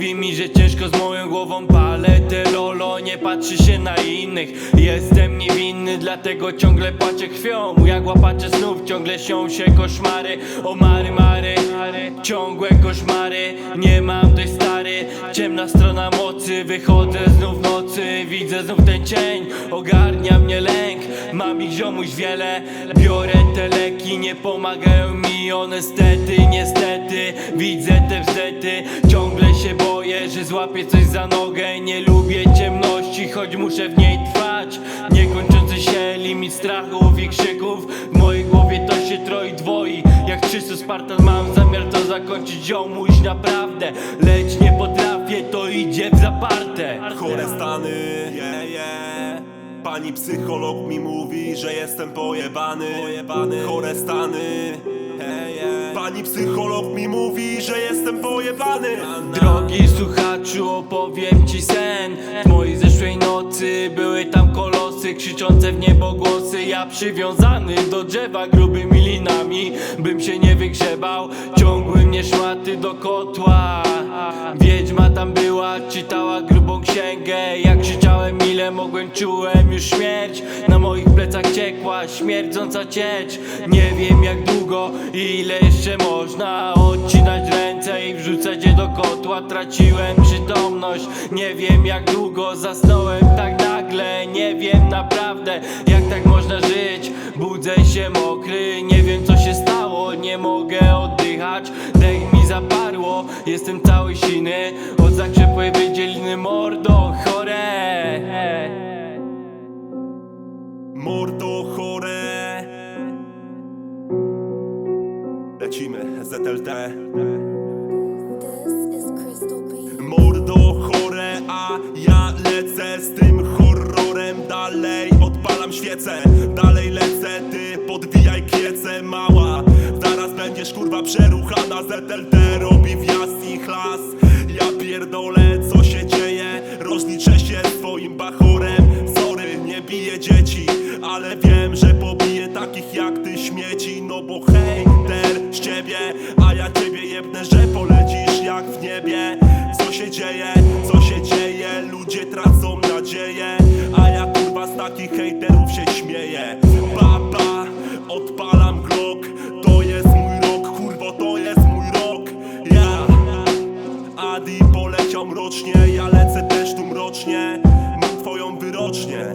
mówi mi, że ciężko z moją głową palę te lolo Nie patrzy się na innych. Jestem niewinny, dlatego ciągle płaczę krwią. Jak łapacze snów, ciągle sią się koszmary. O mary, Mary, ciągłe koszmary. Nie mam dość stary. Ciemna strona mocy, wychodzę znów nocy. Widzę znów ten cień, ogarnia mnie lęk. Mam ich ziomuś wiele. Biorę te leki, nie pomagają mi one. Stety, niestety Widzę te wstety, ciągle się boję, że złapię coś za nogę. Nie lubię ciemności, choć muszę w niej trwać. Niekończący się limit strachów i krzyków. W mojej głowie to się troi dwoi. Jak 300 Spartan mam zamiar to zakończyć ziomuś naprawdę. Lecz nie potrafię, to idzie w zaparte. Chore stany, yeah, yeah. Pani psycholog mi mówi, że jestem pojebany, pojebany. Chore stany, yeah, yeah. Pani psycholog mi mówi, że jestem pojebany. Drogi słuchaczu, opowiem ci sen. W mojej zeszłej nocy były tam kolosy Krzyczące w niebo głosy. Ja przywiązany do drzewa grubymi linami Bym się nie wygrzebał. Ciągły mnie szmaty do kotła Wiedźma tam była, czytała grubą księgę. Jak krzyczałem ile mogłem, czułem już śmierć. Na moich plecach ciekła śmierdząca ciecz. Nie wiem jak długo i ile jeszcze można Odcinać ręce i wrzucać je do kotła. Traciłem przytomność Nie wiem jak długo. Zasnąłem tak nagle Nie wiem naprawdę jak tak można żyć. Budzę się mokry, nie wiem co się stało mordo chore. Mordo chore. Lecimy, ZLT. Mordo chore, a ja lecę z tym horrorem. Dalej odpalam świecę, dalej lecę. Ty podwijaj kiece mała. Zaraz będziesz kurwa przeruchana. ZLT robi wjazd i chlas. Ja pierdolę dzieci Ale wiem, że pobiję takich jak ty śmieci. No bo hejter z ciebie A ja ciebie jebnę, że polecisz jak w niebie. Co się dzieje, co się dzieje Ludzie tracą nadzieję. A ja kurwa z takich hejterów się śmieję. Baba, odpalam glock To jest mój rok, kurwo to jest mój rok. Ja Adi poleciał mrocznie Ja lecę też tu mrocznie twoją wyrocznię